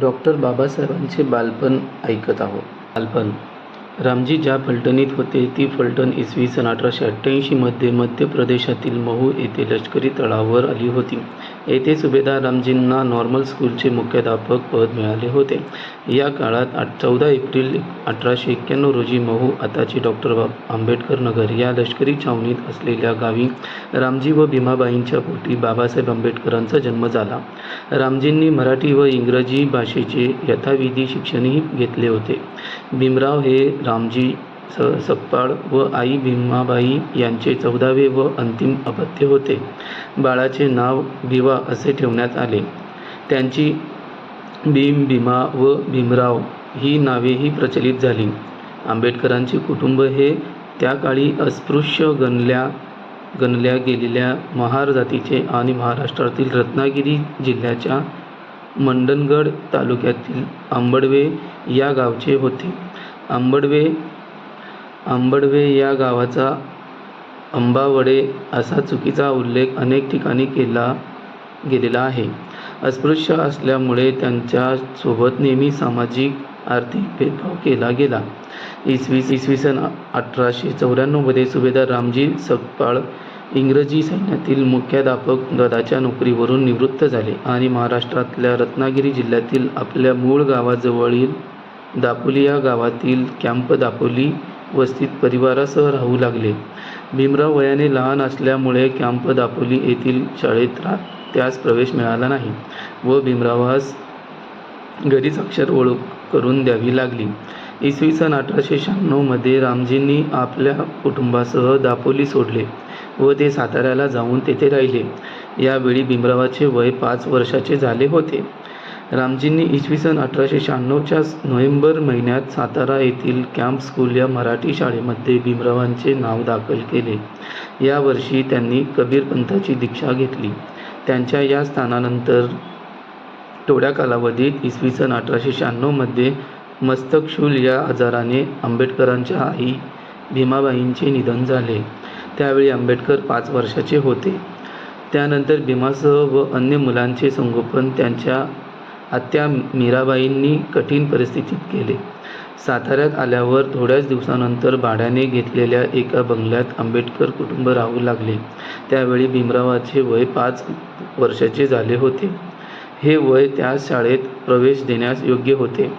Doctor बाबासाहेबांचे बालपण ऐकत आहोत. बालपण. रामजी ज्या फलटणीत होते ती फलटण इसवी सन अठराशे अठ्ठ्याऐंशीमध्ये मध्य प्रदेशातील महू येथे लष्करी तळावर आली होती. येथे सुभेदार रामजींना नॉर्मल स्कूलचे मुख्याध्यापक पद मिळाले होते. या काळात आठ चौदा एप्रिल अठराशे एक्क्याण्णव रोजी महू आताची डॉक्टर बाब आंबेडकर नगर या लष्करी छावणीत असलेल्या गावी रामजी व भीमाबाईंच्या पोटी बाबासाहेब आंबेडकरांचा जन्म झाला. रामजींनी मराठी व इंग्रजी भाषेचे यथाविधी शिक्षणही घेतले होते. भीमराव हे रामजी स सकपाळ व आई भीमाबाई यांचे चौदावे व अंतिम अपत्य होते. बाळाचे नाव दिवा असे ठेवण्यात आले. त्यांची भीम भीमा व भीमराव ही नावेही प्रचलित झाली. आंबेडकरांचे कुटुंब हे त्या काळी अस्पृश्य गणल्या गणल्या गेलेल्या महार जातीचे आणि महाराष्ट्रातील रत्नागिरी जिल्ह्याच्या मंडणगड तालुक्यातील आंबडवे या गावचे होते. आंबडवे आंबडवे या गावाचा अंबावडे असा चुकीचा उल्लेख अनेक ठिकाणी केला गेलेला आहे. अस्पृश्य असल्यामुळे त्यांच्यासोबत नेहमी सामाजिक आर्थिक भेदभाव केला गेला. इसवी इसवी सन अठराशे चौऱ्याण्णवमध्ये सुभेदार रामजी सकपाळ इंग्रजी सैन्यातील मुख्याध्यापक गदाच्या नोकरीवरून निवृत्त झाले आणि महाराष्ट्रातल्या रत्नागिरी जिल्ह्यातील आपल्या मूळ गावाजवळील दापोली या गावातील कॅम्प दापोली वस्तीत परिवारासह राहू लागले. भीमराव वयाने लहान असल्यामुळे कॅम्प दापोली येथील शाळेत त्यास प्रवेश मिळाला नाही व भीमरावास घरीच अक्षर ओळख करून द्यावी लागली. इसवी सन अठराशे शहाण्णवमध्ये रामजींनी आपल्या कुटुंबासह दापोली सोडले व ते साताऱ्याला जाऊन तेथे राहिले. यावेळी भीमरावाचे वय पाच वर्षाचे झाले होते. रामजींनी इसवी सन अठराशे शहाण्णवच्या नोव्हेंबर महिन्यात सातारा येथील कॅम्प स्कूल या मराठी शाळेमध्ये भीमरावांचे नाव दाखल केले. या वर्षी त्यांनी कबीरपंथाची दीक्षा घेतली. त्यांच्या या स्थानानंतर थोड्या कालावधीत इसवी सन अठराशे शहाण्णवमध्ये मस्तकशूल या आजाराने आंबेडकरांच्या आई भीमाबाईंचे निधन झाले. त्यावेळी आंबेडकर पाच वर्षाचे होते. त्यानंतर भीमासह व अन्य मुलांचे संगोपन त्यांच्या आत्या मीराबाईंनी कठीण परिस्थितीत केले साताऱ्यात आल्यावर थोड्याच दिवसानंतर भाड्याने घेतलेल्या एका बंगल्यात आंबेडकर कुटुंब राहू लागले. त्यावेळी भीमरावाचे वय पाच वर्षाचे झाले होते. हे वय त्या शाळेत प्रवेश देण्यास योग्य होते.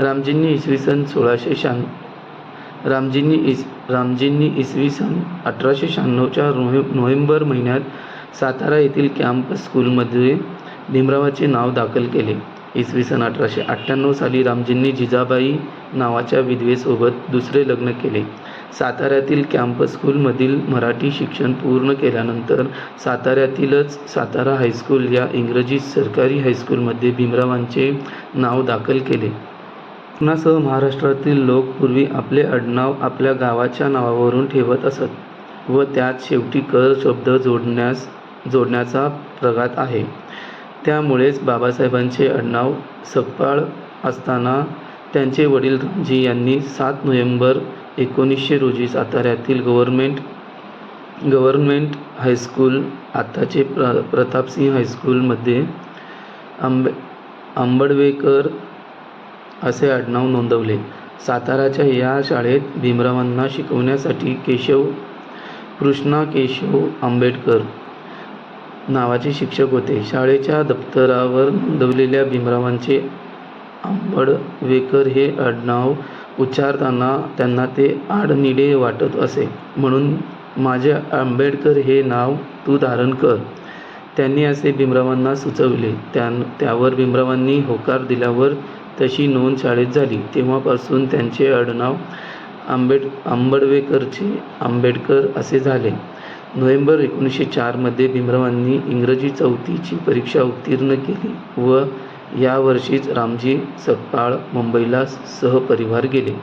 रामजींनी इसवी सन सोळाशे शहा रामजींनी इस रामजींनी इसवी सन अठराशे शहाण्णवच्या नोहे नोव्हेंबर महिन्यात सातारा येथील कॅम्प स्कूलमध्ये भीमरावाचे नाव दाखल केले. इसवी सन अठराशे अठ्ठ्याण्णव साली रामजींनी जिजाबाई नावाच्या विधवेसोबत दुसरे लग्न केले. साताऱ्यातील कॅम्पस स्कूलमधील मराठी शिक्षण पूर्ण केल्यानंतर साताऱ्यातीलच सातारा हायस्कूल या इंग्रजी सरकारी हायस्कूलमध्ये भीमरावांचे नाव दाखल केले. कोकणासह महाराष्ट्रातील लोक पूर्वी आपले आडनाव आपल्या गावाच्या नावावरून ठेवत असत व त्यात शेवटी कर शब्द जोडण्यास जोडण्याचा प्रघात आहे. त्यामुळेच बाबासाहेबांचे आडनाव सकपाळ असताना त्यांचे वडील रामजी यांनी सात नोव्हेंबर एकोणीसशे रोजी साताऱ्यातील गव्हर्मेंट गव्हर्मेंट हायस्कूल आताचे प्र प्रतापसिंह हायस्कूलमध्ये आंबे आंबडवेकर असे आडनाव नोंदवले. साताराच्या या शाळेत भीमरावांना शिकवण्यासाठी केशव कृष्णा केशव आंबेडकर नावाचे शिक्षक होते. शाळेच्या दप्तरावर नोंदवलेल्या भीमरावांचे आंबडवेकर हे आडनाव उच्चारताना त्यांना ते आडनिडे वाटत असे. म्हणून माझे आंबेडकर हे नाव तू धारण कर. त्यांनी असे भीमरावांना सुचविले. त्या त्यावर भीमरावांनी होकार दिल्यावर तशी नोंद शाळेत झाली. तेव्हापासून त्यांचे आडनाव आंबेड आंबडवेकरचे आंबेडकर असे झाले. नोव्हेंबर एकोणीसशे चारमध्ये भीमरावांनी इंग्रजी चौथीची परीक्षा उत्तीर्ण केली व यावर्षीच रामजी सकपाळ मुंबईला सहपरिवार गेले.